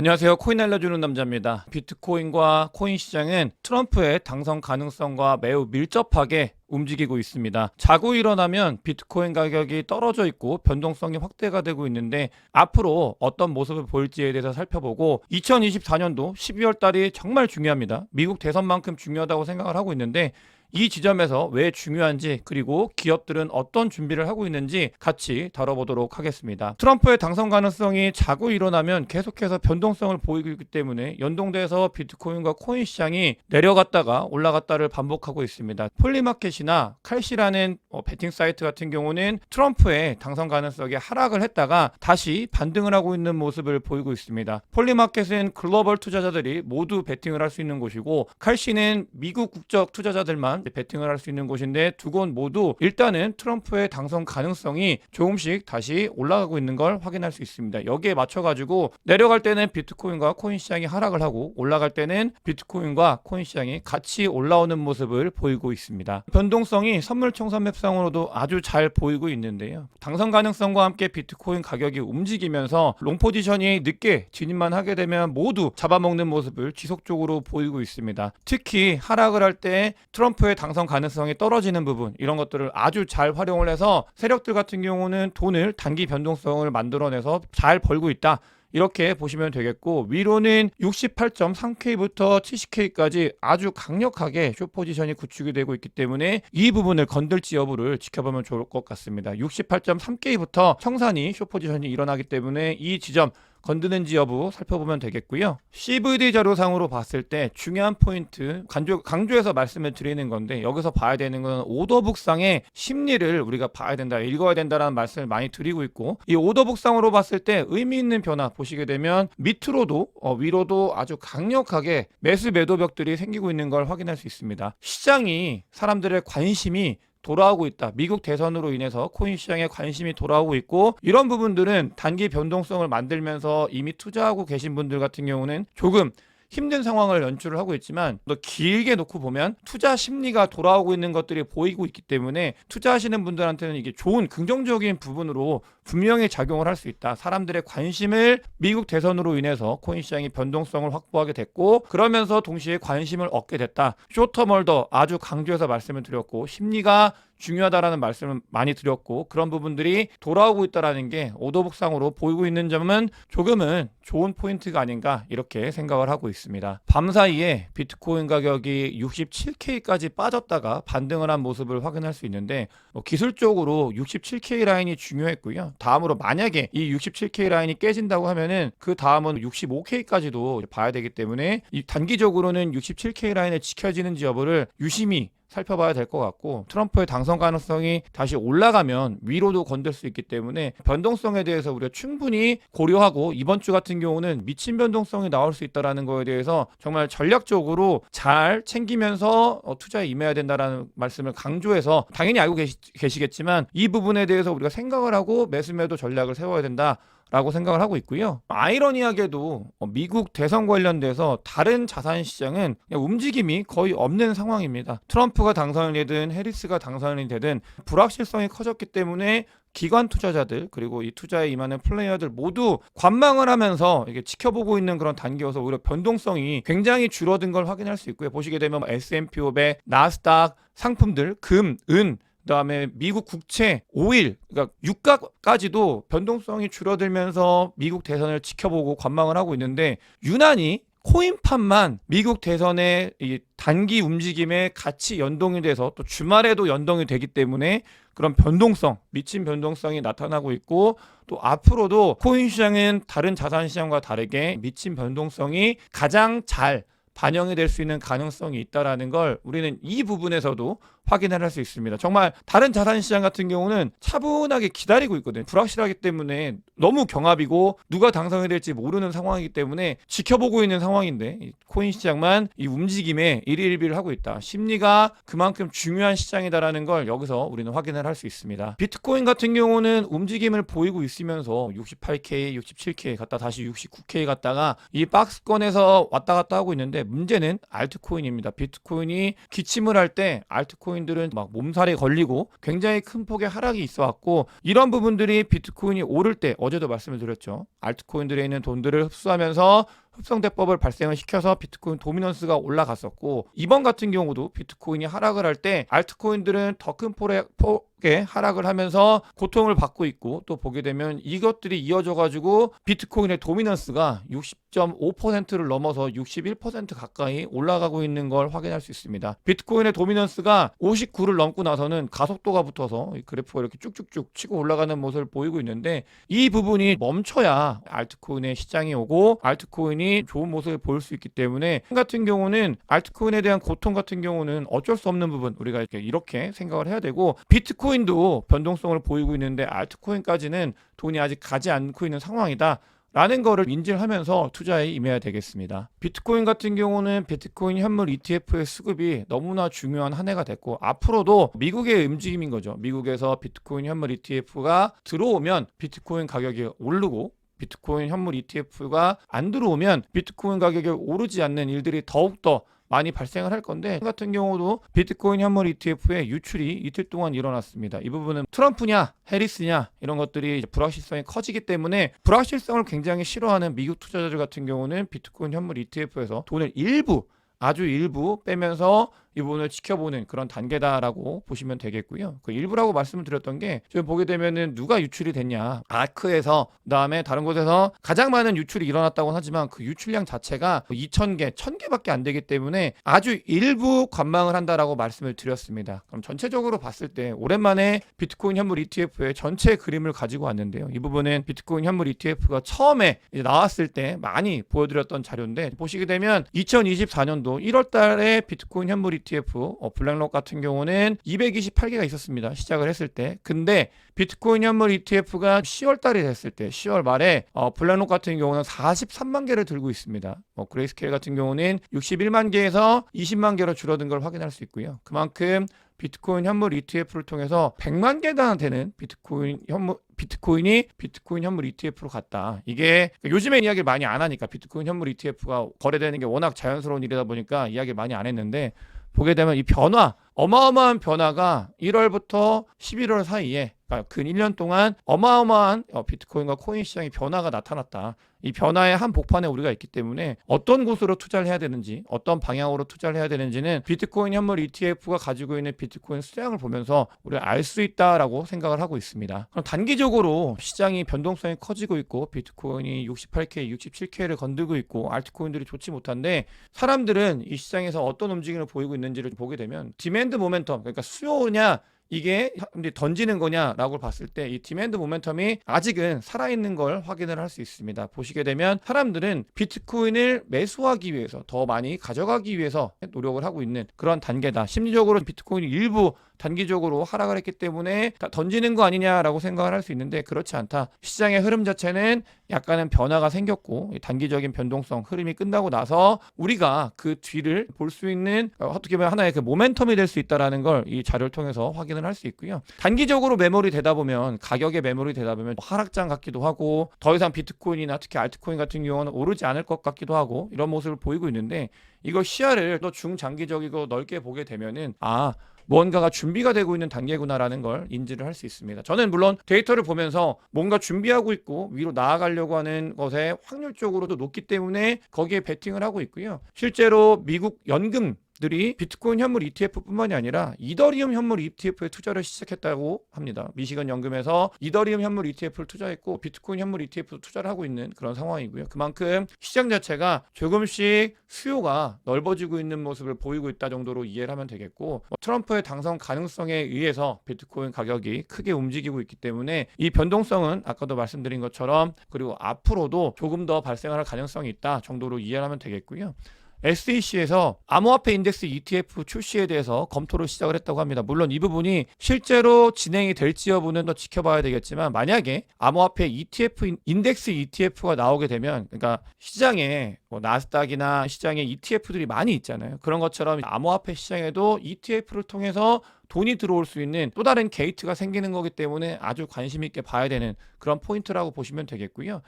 안녕하세요. 코인 알려주는 남자입니다. 비트코인과 코인 시장은 트럼프의 당선 가능성과 매우 밀접하게 움직이고 있습니다. 자고 일어나면 비트코인 가격이 떨어져 있고 변동성이 확대가 되고 있는데 앞으로 어떤 모습을 보일지에 대해서 살펴보고 2024년도 12월 달이 정말 중요합니다. 미국 대선만큼 중요하다고 생각을 하고 있는데 이 지점에서 왜 중요한지 그리고 기업들은 어떤 준비를 하고 있는지 같이 다뤄보도록 하겠습니다. 트럼프의 당선 가능성이 자고 일어나면 계속해서 변동성을 보이고 있기 때문에 연동돼서 비트코인과 코인 시장이 내려갔다가 올라갔다를 반복하고 있습니다. 폴리마켓이나 칼시라는 어, 베팅 사이트 같은 경우는 트럼프의 당선 가능성이 하락을 했다가 다시 반등을 하고 있는 모습을 보이고 있습니다. 폴리마켓은 글로벌 투자자들이 모두 베팅을 할 수 있는 곳이고 칼시는 미국 국적 투자자들만 베팅을 할 수 있는 곳인데 두 곳 모두 일단은 트럼프의 당선 가능성이 조금씩 다시 올라가고 있는 걸 확인할 수 있습니다. 여기에 맞춰가지고 내려갈 때는 비트코인과 코인 시장이 하락을 하고 올라갈 때는 비트코인과 코인 시장이 같이 올라오는 모습을 보이고 있습니다. 변동성이 선물 총선 맵상으로도 아주 잘 보이고 있는데요. 당선 가능성과 함께 비트코인 가격이 움직이면서 롱 포지션이 늦게 진입만 하게 되면 모두 잡아먹는 모습을 지속적으로 보이고 있습니다. 특히 하락을 할 때 트럼프의 당선 가능성이 떨어지는 부분 이런 것들을 아주 잘 활용을 해서 세력들 같은 경우는 돈을 단기 변동성을 만들어내서 잘 벌고 있다. 이렇게 보시면 되겠고 위로는 68.3K부터 70K까지 아주 강력하게 쇼 포지션이 구축이 되고 있기 때문에 이 부분을 건들지 여부를 지켜보면 좋을 것 같습니다. 68.3K부터 청산이 쇼 포지션이 일어나기 때문에 이 지점 건드는지 여부 살펴보면 되겠고요. CVD 자료상으로 봤을 때 중요한 포인트 강조, 강조 해서 말씀을 드리는 건데 여기서 봐야 되는 건 오더북상의 심리를 우리가 봐야 된다, 읽어야 된다라는 말씀을 많이 드리고 있고 이 오더북상으로 봤을 때 의미 있는 변화 보시게 되면 밑으로도 어, 위로도 아주 강력하게 매수 매도벽들이 생기고 있는 걸 확인할 수 있습니다. 시장이 사람들의 관심이 돌아오고 있다. 미국 대선으로 인해서 코인 시장에 관심이 돌아오고 있고 이런 부분들은 단기 변동성을 만들면서 이미 투자하고 계신 분들 같은 경우는 조금 힘든 상황을 연출을 하고 있지만 또 길게 놓고 보면 투자 심리가 돌아오고 있는 것들이 보이고 있기 때문에 투자하시는 분들한테는 이게 좋은 긍정적인 부분으로 분명히 작용을 할 수 있다. 사람들의 관심을 미국 대선으로 인해서 코인 시장이 변동성을 확보하게 됐고 그러면서 동시에 관심을 얻게 됐다. 쇼터멀더 아주 강조해서 말씀을 드렸고 심리가 중요하다라는 말씀을 많이 드렸고 그런 부분들이 돌아오고 있다라는 게 오더북상으로 보이고 있는 점은 조금은 좋은 포인트가 아닌가 이렇게 생각을 하고 있습니다. 밤 사이에 비트코인 가격이 67K까지 빠졌다가 반등을 한 모습을 확인할 수 있는데 뭐 기술적으로 67K 라인이 중요했고요. 다음으로 만약에 이 67K 라인이 깨진다고 하면은 그 다음은 65K까지도 봐야 되기 때문에 이 단기적으로는 67K 라인에 지켜지는지 여부를 유심히 살펴봐야 될 것 같고 트럼프의 당선 가능성이 다시 올라가면 위로도 건들 수 있기 때문에 변동성에 대해서 우리가 충분히 고려하고 이번 주 같은 경우는 미친 변동성이 나올 수 있다라는 거에 대해서 정말 전략적으로 잘 챙기면서 어, 투자에 임해야 된다라는 말씀을 강조해서 당연히 알고 계시, 계시겠지만 이 부분에 대해서 우리가 생각을 하고 매수매도 전략을 세워야 된다. 라고 생각을 하고 있고요. 아이러니하게도 어, 미국 대선 관련돼서 다른 자산 시장은 움직임이 거의 없는 상황입니다. 트럼프가 당선이 되든 해리스가 당선이 되든 불확실성이 커졌기 때문에 기관 투자자들 그리고 이 투자에 임하는 플레이어들 모두 관망을 하면서 이게 지켜보고 있는 그런 단계여서 오히려 변동성이 굉장히 줄어든 걸 확인할 수 있고요. 보시게 되면 S&P 500, 나스닥 상품들, 금, 은 그다음에 미국 국채, 오일, 그러니까 유가까지도 변동성이 줄어들면서 미국 대선을 지켜보고 관망을 하고 있는데 유난히 코인판만 미국 대선의 이 단기 움직임에 같이 연동이 돼서 또 주말에도 연동이 되기 때문에 그런 변동성, 미친 변동성이 나타나고 있고 또 앞으로도 코인 시장은 다른 자산 시장과 다르게 미친 변동성이 가장 잘 반영이 될 수 있는 가능성이 있다라는 걸 우리는 이 부분에서도 확인을 할 수 있습니다. 정말 다른 자산 시장 같은 경우는 차분하게 기다리고 있거든요. 불확실하기 때문에 너무 경합이고 누가 당선이 될지 모르는 상황이기 때문에 지켜보고 있는 상황인데 이 코인 시장만 이 움직임에 일일비를 하고 있다. 심리가 그만큼 중요한 시장이다라는 걸 여기서 우리는 확인을 할 수 있습니다. 비트코인 같은 경우는 움직임을 보이고 있으면서 68K, 67K 갔다 다시 69K 갔다가 이 박스권에서 왔다 갔다 하고 있는데 문제는 알트코인입니다. 비트코인이 기침을 할 때 알트코인 비트코인들은 막 몸살에 걸리고 굉장히 큰 폭의 하락이 있어 왔고 이런 부분들이 비트코인이 오를 때 어제도 말씀을 드렸죠. 알트코인들에 있는 돈들을 흡수하면서 흡성대법을 발생을 시켜서 비트코인 도미넌스가 올라갔었고 이번 같은 경우도 비트코인이 하락을 할 때 알트코인들은 더 큰 폭의 하락을 하면서 고통을 받고 있고 또 보게 되면 이것들이 이어져 가지고 비트코인의 도미넌스가 60.5%를 넘어서 61% 가까이 올라가고 있는 걸 확인할 수 있습니다. 비트코인의 도미넌스가 59를 넘고 나서는 가속도가 붙어서 이 그래프가 이렇게 쭉쭉쭉 치고 올라가는 모습을 보이고 있는데 이 부분이 멈춰야 알트코인의 시장이 오고 알트코인이 좋은 모습을 보일 수 있기 때문에 같은 경우는 알트코인에 대한 고통 같은 경우는 어쩔 수 없는 부분 우리가 이렇게 생각을 해야 되고 비트코인도 변동성을 보이고 있는데 알트코인까지는 돈이 아직 가지 않고 있는 상황이다. 라는 거를 인지를 하면서 투자에 임해야 되겠습니다. 비트코인 같은 경우는 비트코인 현물 ETF의 수급이 너무나 중요한 한 해가 됐고 앞으로도 미국의 움직임인 거죠. 미국에서 비트코인 현물 ETF가 들어오면 비트코인 가격이 오르고 비트코인 현물 ETF가 안 들어오면 비트코인 가격이 오르지 않는 일들이 더욱더 많이 발생을 할 건데 같은 경우도 비트코인 현물 ETF의 유출이 이틀 동안 일어났습니다. 이 부분은 트럼프냐 해리스냐 이런 것들이 불확실성이 커지기 때문에 불확실성을 굉장히 싫어하는 미국 투자자들 같은 경우는 비트코인 현물 ETF에서 돈을 일부 아주 일부 빼면서 이 부분을 지켜보는 그런 단계다라고 보시면 되겠고요. 그 일부라고 말씀을 드렸던 게 지금 보게 되면은 누가 유출이 됐냐 아크에서 그다음에 다른 곳에서 가장 많은 유출이 일어났다고 하지만 그 유출량 자체가 2,000개, 1,000개밖에 안 되기 때문에 아주 일부 관망을 한다라고 말씀을 드렸습니다. 그럼 전체적으로 봤을 때 오랜만에 비트코인 현물 ETF의 전체 그림을 가지고 왔는데요. 이 부분은 비트코인 현물 ETF가 처음에 나왔을 때 많이 보여드렸던 자료인데 보시게 되면 2024년도 1월달에 비트코인 현물 ETF 어, 블랙록 같은 경우는 228개가 있었습니다. 시작을 했을 때. 근데 비트코인 현물 ETF가 10월 달이 됐을 때 10월 말에 어, 블랙록 같은 경우는 43만 개를 들고 있습니다. 어, 그레이스케일 같은 경우는 61만 개에서 20만 개로 줄어든 걸 확인할 수 있고요. 그만큼 비트코인 현물 ETF를 통해서 100만 개나 되는 비트코인 현물 비트코인이 비트코인 현물 ETF로 갔다. 이게 요즘에 이야기를 많이 안 하니까 비트코인 현물 ETF가 거래되는 게 워낙 자연스러운 일이다 보니까 이야기 많이 안 했는데 보게 되면 이 변화 어마어마한 변화가 1월부터 11월 사이에 그러니까 근 1년 동안 어마어마한 어, 비트코인과 코인 시장의 변화가 나타났다. 이 변화의 한 복판에 우리가 있기 때문에 어떤 곳으로 투자를 해야 되는지 어떤 방향으로 투자를 해야 되는지는 비트코인 현물 ETF가 가지고 있는 비트코인 수량을 보면서 우리가 알 수 있다라고 생각을 하고 있습니다. 그럼 단기적으로 시장이 변동성이 커지고 있고 비트코인이 68K, 67K를 건들고 있고 알트코인들이 좋지 못한데 사람들은 이 시장에서 어떤 움직임을 보이고 있는지를 보게 되면 디맨 드 모멘텀 그러니까 수요냐 이게 던지는 거냐라고 봤을 때 이 디맨드 모멘텀이 아직은 살아있는 걸 확인을 할 수 있습니다. 보시게 되면 사람들은 비트코인을 매수하기 위해서 더 많이 가져가기 위해서 노력을 하고 있는 그런 단계다. 심리적으로 비트코인이 일부 단기적으로 하락을 했기 때문에 다 던지는 거 아니냐라고 생각을 할 수 있는데 그렇지 않다. 시장의 흐름 자체는 약간은 변화가 생겼고 단기적인 변동성 흐름이 끝나고 나서 우리가 그 뒤를 볼 수 있는 어, 어떻게 보면 하나의 그 모멘텀이 될 수 있다라는 걸 이 자료를 통해서 확인을 할 수 있고요. 단기적으로 매몰이 되다 보면 가격에 매몰이 되다 보면 하락장 같기도 하고 더 이상 비트코인이나 특히 알트코인 같은 경우는 오르지 않을 것 같기도 하고 이런 모습을 보이고 있는데 이거 시야를 더 중장기적이고 넓게 보게 되면은 아 뭔가가 준비가 되고 있는 단계구나라는 걸 인지를 할 수 있습니다. 저는 물론 데이터를 보면서 뭔가 준비하고 있고 위로 나아가려고 하는 것에 확률적으로도 높기 때문에 거기에 베팅을 하고 있고요. 실제로 미국 연금 들이 비트코인 현물 ETF뿐만이 아니라 이더리움 현물 ETF에 투자를 시작했다고 합니다. 미시건 연금에서 이더리움 현물 ETF를 투자했고 비트코인 현물 ETF도 투자를 하고 있는 그런 상황이고요. 그만큼 시장 자체가 조금씩 수요가 넓어지고 있는 모습을 보이고 있다 정도로 이해를 하면 되겠고 뭐 트럼프의 당선 가능성에 의해서 비트코인 가격이 크게 움직이고 있기 때문에 이 변동성은 아까도 말씀드린 것처럼 그리고 앞으로도 조금 더 발생할 가능성이 있다 정도로 이해를 하면 되겠고요. SEC에서 암호화폐 인덱스 ETF 출시에 대해서 검토를 시작을 했다고 합니다. 물론 이 부분이 실제로 진행이 될지 여부는 더 지켜봐야 되겠지만 만약에 암호화폐 ETF 인덱스 ETF가 나오게 되면 그러니까 시장에 뭐 나스닥이나 시장에 ETF들이 많이 있잖아요. 그런 것처럼 암호화폐 시장에도 ETF를 통해서 돈이 들어올 수 있는 또 다른 게이트가 생기는 거기 때문에 아주 관심 있게 봐야 되는 그런 포인트라고 보시면 되겠고요.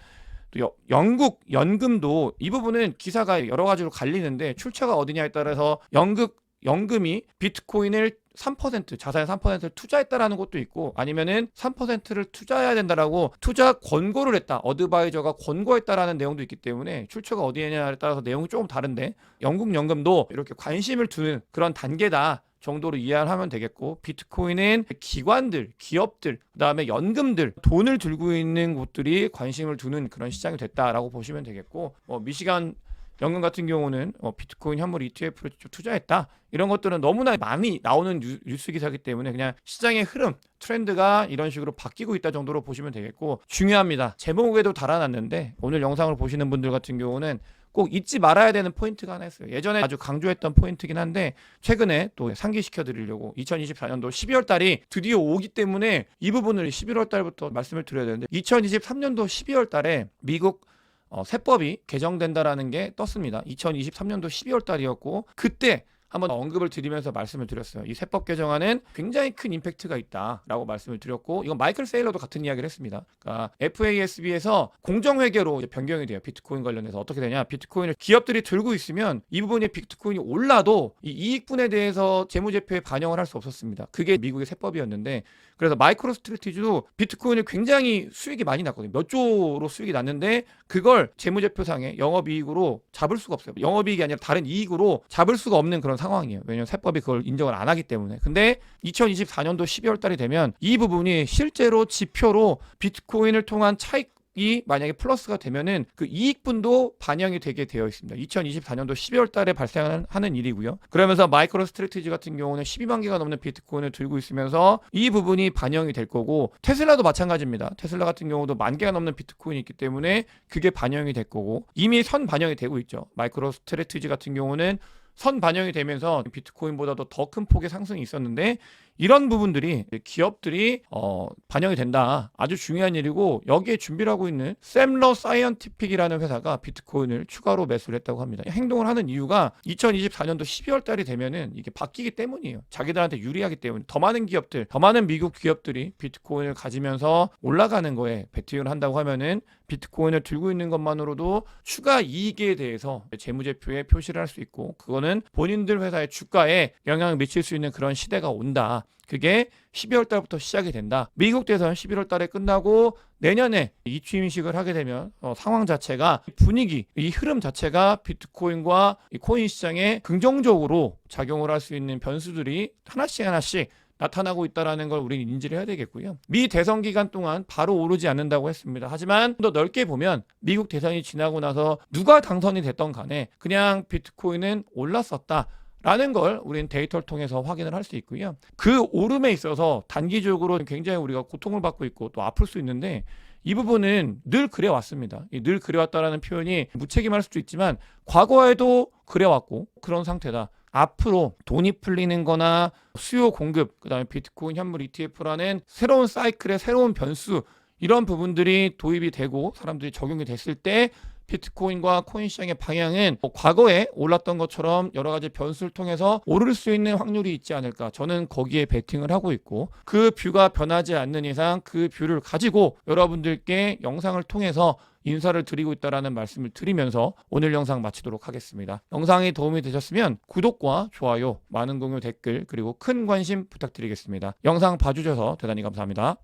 또 여- 영국 연금도 이 부분은 기사가 여러 가지로 갈리는데 출처가 어디냐에 따라서 연극 연금이 비트코인을 3% 자산의 3%를 투자했다라는 것도 있고 아니면은 3%를 투자해야 된다라고 투자 권고를 했다 어드바이저가 권고했다라는 내용도 있기 때문에 출처가 어디냐에 따라서 내용이 조금 다른데 영국 연금도 이렇게 관심을 두는 그런 단계다 정도로 이해하면 되겠고 비트코인은 기관들, 기업들, 그다음에 연금들 돈을 들고 있는 곳들이 관심을 두는 그런 시장이 됐다라고 보시면 되겠고 뭐 미시간 연금 같은 경우는 어, 비트코인 현물 ETF를 투자했다 이런 것들은 너무나 많이 나오는 뉴, 뉴스 기사이기 때문에 그냥 시장의 흐름 트렌드가 이런 식으로 바뀌고 있다 정도로 보시면 되겠고 중요합니다. 제목에도 달아놨는데 오늘 영상을 보시는 분들 같은 경우는 꼭 잊지 말아야 되는 포인트가 하나 있어요. 예전에 아주 강조했던 포인트긴 한데 최근에 또 상기시켜 드리려고 2024년도 12월 달이 드디어 오기 때문에 이 부분을 11월 달부터 말씀을 드려야 되는데 2023년도 12월 달에 미국 어, 세법이 개정된다라는 게 떴습니다. 2023년도 12월 달이었고 그때 한번 언급을 드리면서 말씀을 드렸어요. 이 세법 개정안은 굉장히 큰 임팩트가 있다라고 말씀을 드렸고 이건 마이클 세일러도 같은 이야기를 했습니다. 그러니까 FASB에서 공정회계로 변경이 돼요. 비트코인 관련해서 어떻게 되냐? 비트코인을 기업들이 들고 있으면 이 부분에 비트코인이 올라도 이 이익분에 대해서 재무제표에 반영을 할 수 없었습니다. 그게 미국의 세법이었는데 그래서 마이크로 스트레티지도 비트코인을 굉장히 수익이 많이 났거든요. 몇 조로 수익이 났는데 그걸 재무제표상에 영업이익으로 잡을 수가 없어요. 영업이익이 아니라 다른 이익으로 잡을 수가 없는 그런 상황이에요. 왜냐하면 세법이 그걸 인정을 안 하기 때문에. 근데 2024년도 12월 달이 되면 이 부분이 실제로 지표로 비트코인을 통한 차익 이 만약에 플러스가 되면은 그 이익분도 반영이 되게 되어 있습니다. 2024년도 12월 달에 발생하는 일이고요. 그러면서 마이크로 스트레티지 같은 경우는 12만 개가 넘는 비트코인을 들고 있으면서 이 부분이 반영이 될 거고 테슬라도 마찬가지입니다. 테슬라 같은 경우도 만 개가 넘는 비트코인이 있기 때문에 그게 반영이 될 거고 이미 선 반영이 되고 있죠. 마이크로 스트레티지 같은 경우는 선 반영이 되면서 비트코인보다도 더 큰 폭의 상승이 있었는데 이런 부분들이 기업들이 어, 반영이 된다. 아주 중요한 일이고 여기에 준비를 하고 있는 샘러 사이언티픽이라는 회사가 비트코인을 추가로 매수를 했다고 합니다. 행동을 하는 이유가 2024년도 12월 달이 되면은 이게 바뀌기 때문이에요. 자기들한테 유리하기 때문에 더 많은 기업들, 더 많은 미국 기업들이 비트코인을 가지면서 올라가는 거에 베팅을 한다고 하면은 비트코인을 들고 있는 것만으로도 추가 이익에 대해서 재무제표에 표시를 할 수 있고 그거는 본인들 회사의 주가에 영향을 미칠 수 있는 그런 시대가 온다. 그게 12월 달부터 시작이 된다. 미국 대선 11월 달에 끝나고 내년에 이 취임식을 하게 되면 어, 상황 자체가 분위기, 이 흐름 자체가 비트코인과 이 코인 시장에 긍정적으로 작용을 할 수 있는 변수들이 하나씩 하나씩 나타나고 있다라는 걸 우리는 인지를 해야 되겠고요. 미 대선 기간 동안 바로 오르지 않는다고 했습니다. 하지만 더 넓게 보면 미국 대선이 지나고 나서 누가 당선이 됐던 간에 그냥 비트코인은 올랐었다. 라는 걸 우리는 데이터를 통해서 확인을 할 수 있고요. 그 오름에 있어서 단기적으로 굉장히 우리가 고통을 받고 있고 또 아플 수 있는데 이 부분은 늘 그래왔습니다. 이늘 그래왔다라는 표현이 무책임할 수도 있지만 과거에도 그래왔고 그런 상태다. 앞으로 돈이 풀리는 거나 수요 공급, 그 다음에 비트코인 현물 ETF라는 새로운 사이클의 새로운 변수 이런 부분들이 도입이 되고 사람들이 적용이 됐을 때 비트코인과 코인 시장의 방향은 뭐 과거에 올랐던 것처럼 여러 가지 변수를 통해서 오를 수 있는 확률이 있지 않을까. 저는 거기에 베팅을 하고 있고 그 뷰가 변하지 않는 이상 그 뷰를 가지고 여러분들께 영상을 통해서 인사를 드리고 있다라는 말씀을 드리면서 오늘 영상 마치도록 하겠습니다. 영상이 도움이 되셨으면 구독과 좋아요, 많은 공유, 댓글 그리고 큰 관심 부탁드리겠습니다. 영상 봐주셔서 대단히 감사합니다.